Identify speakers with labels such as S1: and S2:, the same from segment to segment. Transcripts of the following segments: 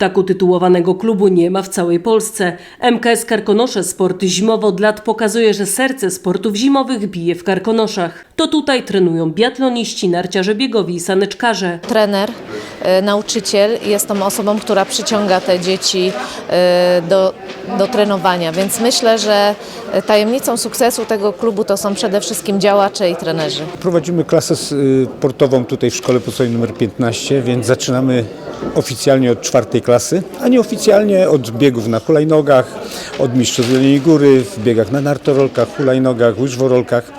S1: Tak utytułowanego klubu nie ma w całej Polsce. MKS Karkonosze Sport zimowo od lat pokazuje, że serce sportów zimowych bije w Karkonoszach. To tutaj trenują biatloniści, narciarze biegowi i saneczkarze.
S2: trener, e, nauczyciel jest tą osobą, która przyciąga te dzieci e, do, do trenowania. Więc myślę, że tajemnicą sukcesu tego klubu to są przede wszystkim działacze i trenerzy.
S3: Prowadzimy klasę y, sportową tutaj w szkole podstawowej nr 15, więc zaczynamy oficjalnie od czwartej klasy, a nieoficjalnie od biegów na hulajnogach, od mistrzostw Jeleniej Góry, w biegach na nartorolkach, hulajnogach, łyżworolkach,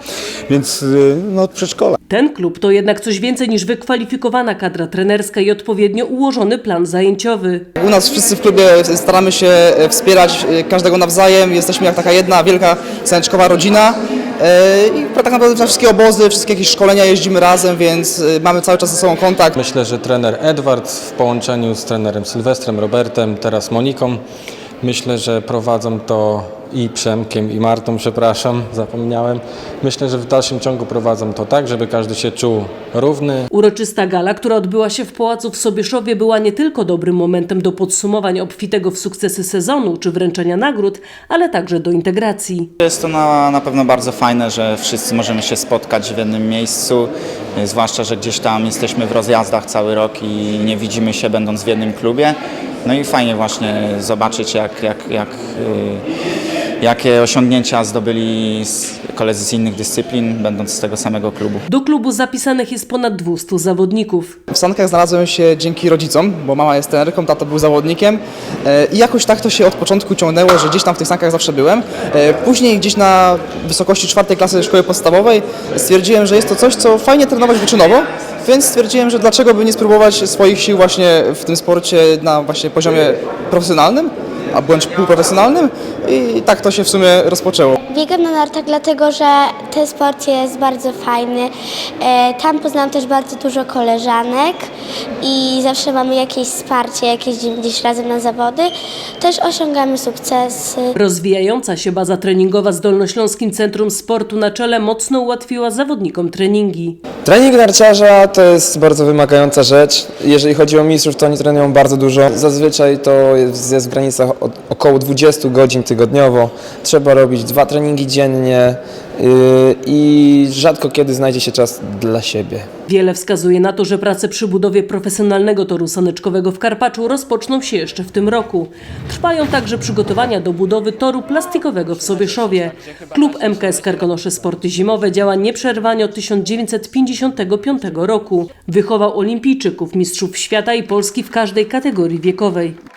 S3: więc y, no, od przedszkola.
S1: Ten klub to jednak coś więcej niż wykwalifikowana kadra trenerska i odpowiednio ułożony plan zajęciowy.
S4: U nas wszyscy w klubie staramy się wspierać e, każdego nawzajem. Jesteśmy jak taka jedna wielka saneczkowa rodzina. E, I tak naprawdę na wszystkie obozy, wszystkie jakieś szkolenia jeździmy razem, więc e, mamy cały czas ze sobą kontakt.
S5: Myślę, że trener Edward w połączeniu z trenerem Sylwestrem, Robertem, teraz Moniką, myślę, że prowadzą to i Przemkiem, i Martą, przepraszam, zapomniałem. Myślę, że w dalszym ciągu prowadzą to tak, żeby każdy się czuł równy,
S1: Uroczysta gala, która odbyła się w Pałacu w Sobieszowie, była nie tylko dobrym momentem do podsumowań obfitego w sukcesy sezonu czy wręczenia nagród, ale także do integracji.
S6: Jest to na, na pewno bardzo fajne, że wszyscy możemy się spotkać w jednym miejscu, y, zwłaszcza, że gdzieś tam jesteśmy w rozjazdach cały rok i nie widzimy się będąc w jednym klubie. No i fajnie właśnie zobaczyć, jak, jak, jak, y, jakie osiągnięcia zdobyli z- koledzy z innych dyscyplin, będąc z tego samego klubu.
S1: Do klubu zapisanych jest ponad 200 zawodników.
S4: W Sankach znalazłem się dzięki rodzicom, bo mama jest trenerką, tato był zawodnikiem e, i jakoś tak to się od początku ciągnęło, że gdzieś tam w tych Sankach zawsze byłem. E, Później gdzieś na wysokości czwartej klasy szkoły podstawowej stwierdziłem, że jest to coś, co fajnie trenować wyczynowo, więc stwierdziłem, że dlaczego by nie spróbować swoich sił właśnie w tym sporcie na właśnie poziomie profesjonalnym, a bądź półprofesjonalnym i tak to się w sumie rozpoczęło.
S7: Biegam na nartach dlatego, że ten sport jest bardzo fajny. E, Tam poznałam też bardzo dużo koleżanek i zawsze mamy jakieś wsparcie, jak jeździmy gdzieś razem na zawody. Też osiągamy sukcesy.
S1: Rozwijająca się baza treningowa z Dolnośląskim Centrum Sportu na czele mocno ułatwiła zawodnikom treningi.
S8: Trening narciarza to jest bardzo wymagająca rzecz. Jeżeli chodzi o mistrzów, to oni trenują bardzo dużo. Zazwyczaj to jest w granicach około 20 godzin tygodniowo. Trzeba robić dwa treningi dziennie yy, i rzadko kiedy znajdzie się czas dla siebie.
S1: Wiele wskazuje na to, że prace przy budowie profesjonalnego toru saneczkowego w Karpaczu rozpoczną się jeszcze w tym roku. Trwają także przygotowania do budowy toru plastikowego w Sobieszowie. Klub MKS Karkonosze Sporty Zimowe działa nieprzerwanie od 1955 roku. Wychował olimpijczyków, mistrzów świata i Polski w każdej kategorii wiekowej.